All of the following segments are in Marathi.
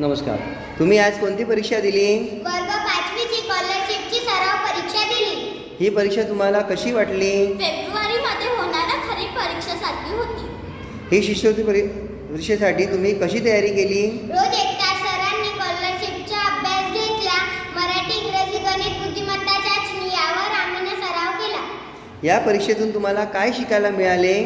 नमस्कार. तुम्ही आज कोणती परीक्षा दिली? वर्ग पाचवीची स्कॉलरशिपची सराव परीक्षा दिली. ही परीक्षा तुम्हाला कशी वाटली? फेब्रुवारीमध्ये होणाऱ्या खरीप परीक्षेसारखी होती. ही शिष्यवृत्ती परी परीक्षेसाठी तुम्ही कशी तयारी केली? रोज एक तास सरांनी स्कॉलरशिपचा अभ्यास घेतला. मराठी इंग्रजी गणित बुद्धिमत्ता चाचणी यावर आम्ही सराव केला. या परीक्षेतून तुम्हाला काय शिकायला मिळाले?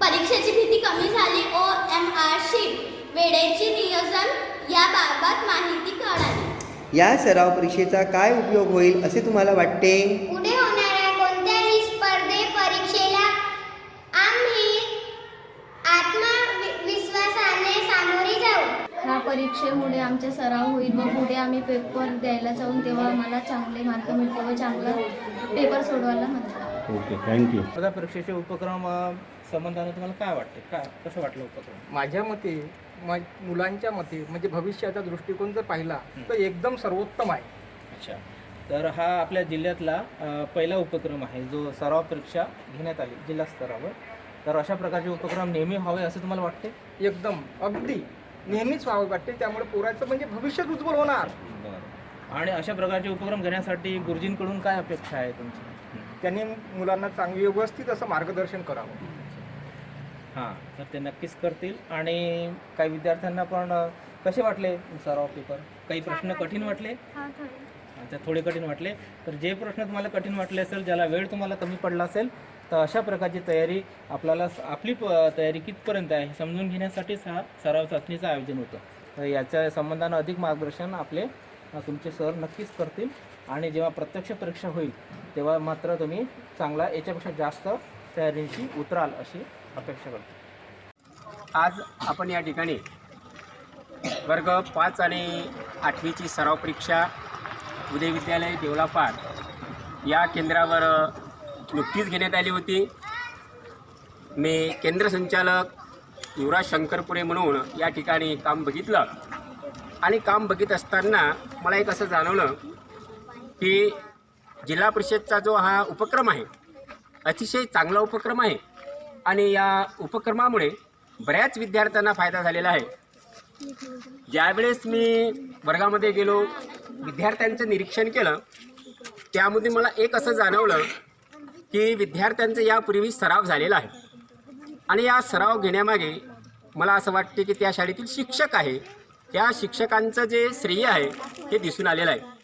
परीक्षेची भीती कमी झाली. ओ एम आर शीट वेळेचे नियोजन याबाबत माहिती कळाली. या सराव परीक्षेचा काय उपयोग होईल असे तुम्हाला वाटते? पुढे होणाऱ्या कोणत्याही स्पर्धे परीक्षेला आम्ही आत्मविश्वासाने सामोरे जाऊ. ह्या परीक्षेमुळे आमचा सराव होईल व पुढे आम्ही पेपर द्यायला जाऊन तेव्हा आम्हाला चांगले मार्क मिळते व चांगला पेपर सोडवायला म्हणतात. ओके थँक्यू स्पर्धा परीक्षेचे उपक्रम संबंधाने तुम्हाला काय वाटते? काय कसं वाटलं उपक्रम? माझ्या मते मा मुलांच्या मते म्हणजे भविष्याचा दृष्टिकोन जर पाहिला तर एकदम सर्वोत्तम आहे. अच्छा. तर हा आपल्या जिल्ह्यातला अ, पहिला उपक्रम आहे जो सराव परीक्षा घेण्यात आली जिल्हा स्तरावर. तर अशा प्रकारचे उपक्रम नेहमी व्हावे असं तुम्हाला वाटते? एकदम. अगदी. नेहमीच व्हावं वाटते. त्यामुळे पोराचं म्हणजे भविष्य उज्ज्वल होणार. बरं. आणि अशा प्रकारचे उपक्रम घेण्यासाठी गुरुजींकडून काय अपेक्षा आहे तुमची? त्यांनी मुलांना चांगली व्यवस्थित असं मार्गदर्शन करावं. हां. तर ते नक्कीच करतील. आणि काही विद्यार्थ्यांना पण कसे वाटले सराव पेपर काही प्रश्न कठीण वाटले. अच्छा थोडे कठीण वाटले. तर जे प्रश्न तुम्हाला कठीण वाटले असेल ज्याला वेळ तुम्हाला कमी पडला असेल तर अशा प्रकारची तयारी आपल्याला आपली प तयारी कितपर्यंत आहे हे समजून घेण्यासाठीच हा सराव चाचणीचं आयोजन होतं. तर याच्या संबंधानं अधिक मार्गदर्शन आपले तुमचे सर नक्कीच करतील. आणि जेव्हा प्रत्यक्ष परीक्षा होईल तेव्हा मात्र तुम्ही चांगला याच्यापेक्षा जास्त तयारीशी उतराल अशी अपेक्षा करतो. आज आपण या ठिकाणी वर्ग पाच आणि आठवीची सराव परीक्षा उदय विद्यालय देवलापाड या केंद्रावर नुकतीच घेण्यात आली होती. मी केंद्र संचालक युवराज शंकरपुरे म्हणून या ठिकाणी काम बघितलं आणि काम बघित असताना मला एक असं जाणवलं की जिल्हा परिषदचा जो हा उपक्रम आहे अतिशय चांगला उपक्रम आहे. आणि या उपक्रमामुळे बऱ्याच विद्यार्थ्यांना फायदा झालेला आहे. ज्यावेळेस मी वर्गामध्ये गेलो विद्यार्थ्यांचं निरीक्षण केलं त्यामध्ये मला एक असं जाणवलं की विद्यार्थ्यांचा यापूर्वी सराव झालेला आहे. आणि या सराव घेण्यामागे मला असं वाटते की त्या शाळेतील शिक्षक आहे. त्या शिक्षकांचं जे श्रेय आहे हे दिसून आलेलं आहे.